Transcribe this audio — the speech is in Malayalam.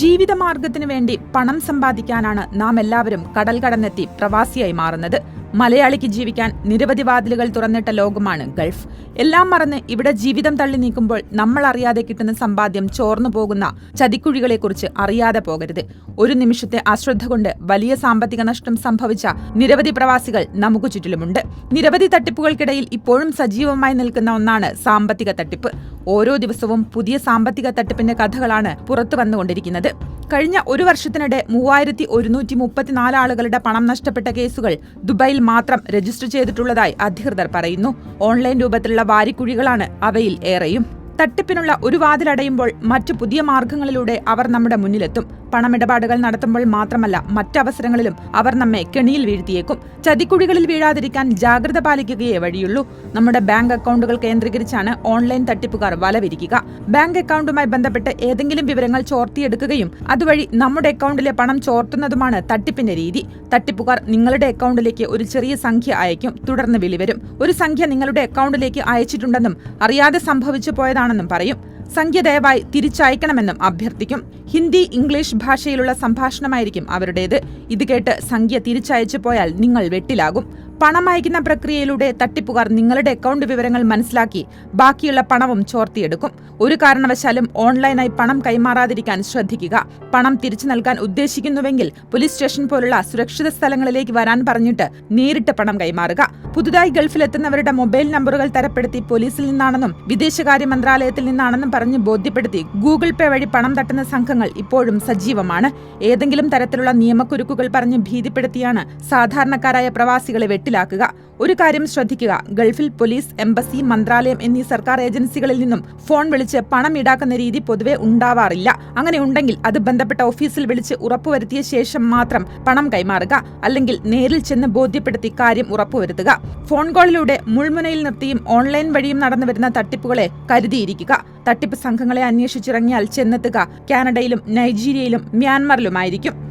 ജീവിതമാർഗത്തിനു വേണ്ടി പണം സമ്പാദിക്കാനാണ് നാം എല്ലാവരും കടൽ കടന്നെത്തി പ്രവാസിയായി മാറുന്നത്. മലയാളിക്ക് ജീവിക്കാൻ നിരവധി വാതിലുകൾ തുറന്നിട്ട ലോകമാണ് ഗൾഫ്. എല്ലാം മറന്ന് ഇവിടെ ജീവിതം തള്ളി നീക്കുമ്പോൾ നമ്മൾ അറിയാതെ കിട്ടുന്ന സമ്പാദ്യം ചോർന്നു പോകുന്ന ചതിക്കുഴികളെക്കുറിച്ച് അറിയാതെ പോകരുത്. ഒരു നിമിഷത്തെ അശ്രദ്ധ കൊണ്ട് വലിയ സാമ്പത്തിക നഷ്ടം സംഭവിച്ച നിരവധി പ്രവാസികൾ നമുക്ക് ചുറ്റിലുമുണ്ട്. നിരവധി തട്ടിപ്പുകൾക്കിടയിൽ ഇപ്പോഴും സജീവമായി നിൽക്കുന്ന ഒന്നാണ് സാമ്പത്തിക തട്ടിപ്പ്. ഓരോ ദിവസവും പുതിയ സാമ്പത്തിക തട്ടിപ്പിന്റെ കഥകളാണ് പുറത്തു വന്നുകൊണ്ടിരിക്കുന്നത്. കഴിഞ്ഞ ഒരു വർഷത്തിനിടെ മൂവായിരത്തി ഒരുന്നൂറ്റി മുപ്പത്തിനാല് ആളുകളുടെ പണം നഷ്ടപ്പെട്ട കേസുകൾ ദുബായിൽ മാത്രം രജിസ്റ്റർ ചെയ്തിട്ടുള്ളതായി അധികൃതർ പറയുന്നു. ഓൺലൈൻ രൂപത്തിലുള്ള വാരിക്കുഴികളാണ് അവയിൽ ഏറെയും. തട്ടിപ്പിനുള്ള ഒരു വാതിലടയുമ്പോൾ മറ്റു പുതിയ മാർഗങ്ങളിലൂടെ അവർ നമ്മുടെ മുന്നിലെത്തും. പണമിടപാടുകൾ നടത്തുമ്പോൾ മാത്രമല്ല മറ്റവസരങ്ങളിലും അവർ നമ്മെ കെണിയിൽ വീഴ്ത്തിയേക്കും. ചതിക്കുഴികളിൽ വീഴാതിരിക്കാൻ ജാഗ്രത പാലിക്കുകയേ വഴിയുള്ളൂ. നമ്മുടെ ബാങ്ക് അക്കൗണ്ടുകൾ കേന്ദ്രീകരിച്ചാണ് ഓൺലൈൻ തട്ടിപ്പുകാർ വലവിരിക്കുക. ബാങ്ക് അക്കൗണ്ടുമായി ബന്ധപ്പെട്ട് ഏതെങ്കിലും വിവരങ്ങൾ ചോർത്തിയെടുക്കുകയും അതുവഴി നമ്മുടെ അക്കൗണ്ടിലെ പണം ചോർത്തുന്നതുമാണ് തട്ടിപ്പിന്റെ രീതി. തട്ടിപ്പുകാർ നിങ്ങളുടെ അക്കൗണ്ടിലേക്ക് ഒരു ചെറിയ സംഖ്യ അയക്കും തുടർന്ന് വിളിവരും ഒരു സംഖ്യ നിങ്ങളുടെ അക്കൗണ്ടിലേക്ക് അയച്ചിട്ടുണ്ടെന്നും അറിയാതെ സംഭവിച്ചു പോയതാണെന്നും പറയും. സംഖ്യ ദയവായി തിരിച്ചയക്കണമെന്നും അഭ്യർത്ഥിക്കും. ഹിന്ദി ഇംഗ്ലീഷ് ഭാഷയിലുള്ള സംഭാഷണമായിരിക്കും അവരുടേത്. ഇത് കേട്ട് സംഖ്യ തിരിച്ചയച്ചു പോയാൽ നിങ്ങൾ വെട്ടിലാകും. പണം അയക്കുന്ന പ്രക്രിയയിലൂടെ തട്ടിപ്പുകാർ നിങ്ങളുടെ അക്കൗണ്ട് വിവരങ്ങൾ മനസ്സിലാക്കി ബാക്കിയുള്ള പണവും ചോർത്തിയെടുക്കും. ഒരു കാരണവശാലും ഓൺലൈനായി പണം കൈമാറാതിരിക്കാൻ ശ്രദ്ധിക്കുക. പണം തിരിച്ചു നൽകാൻ ഉദ്ദേശിക്കുന്നുവെങ്കിൽ പോലീസ് സ്റ്റേഷൻ പോലുള്ള സുരക്ഷിത സ്ഥലങ്ങളിലേക്ക് വരാൻ പറഞ്ഞിട്ട് നേരിട്ട് പണം കൈമാറുക. പുതുതായി ഗൾഫിലെത്തുന്നവരുടെ മൊബൈൽ നമ്പറുകൾ തരപ്പെടുത്തി പോലീസിൽ നിന്നാണെന്നും വിദേശകാര്യ മന്ത്രാലയത്തിൽ നിന്നാണെന്നും പറഞ്ഞ് ബോധ്യപ്പെടുത്തി ഗൂഗിൾ പേ വഴി പണം തട്ടുന്ന സംഘങ്ങൾ ഇപ്പോഴും സജീവമാണ്. ഏതെങ്കിലും തരത്തിലുള്ള നിയമക്കുരുക്കുകൾ പറഞ്ഞ് ഭീതിപ്പെടുത്തിയാണ് സാധാരണക്കാരായ പ്രവാസികളെ വെട്ടിലാക്കുക ഒരു കാര്യം ശ്രദ്ധിക്കുക. ഗൾഫിൽ പോലീസ് എംബസി മന്ത്രാലയം എന്നീ സർക്കാർ ഏജൻസികളിൽ നിന്നും ഫോൺ വിളിച്ച് പണം ഈടാക്കുന്ന രീതി പൊതുവെ ഉണ്ടാവാറില്ല. അങ്ങനെ ഉണ്ടെങ്കിൽ അത് ബന്ധപ്പെട്ട ഓഫീസിൽ വിളിച്ച് ഉറപ്പുവരുത്തിയ ശേഷം മാത്രം പണം കൈമാറുക. അല്ലെങ്കിൽ നേരിൽ ചെന്ന് ബോധ്യപ്പെടുത്തി കാര്യം ഉറപ്പുവരുത്തുക. ഫോൺ കോളിലൂടെ മുൾമുനയിൽ നിർത്തിയും ഓൺലൈൻ വഴിയും നടന്നു വരുന്ന തട്ടിപ്പുകളെ കരുതിയിരിക്കുക. തട്ടിപ്പ് സംഘങ്ങളെ അന്വേഷിച്ചിറങ്ങിയാൽ ചെന്നെത്തുക. കാനഡയിലും നൈജീരിയയിലും മ്യാൻമറിലുമായിരിക്കും.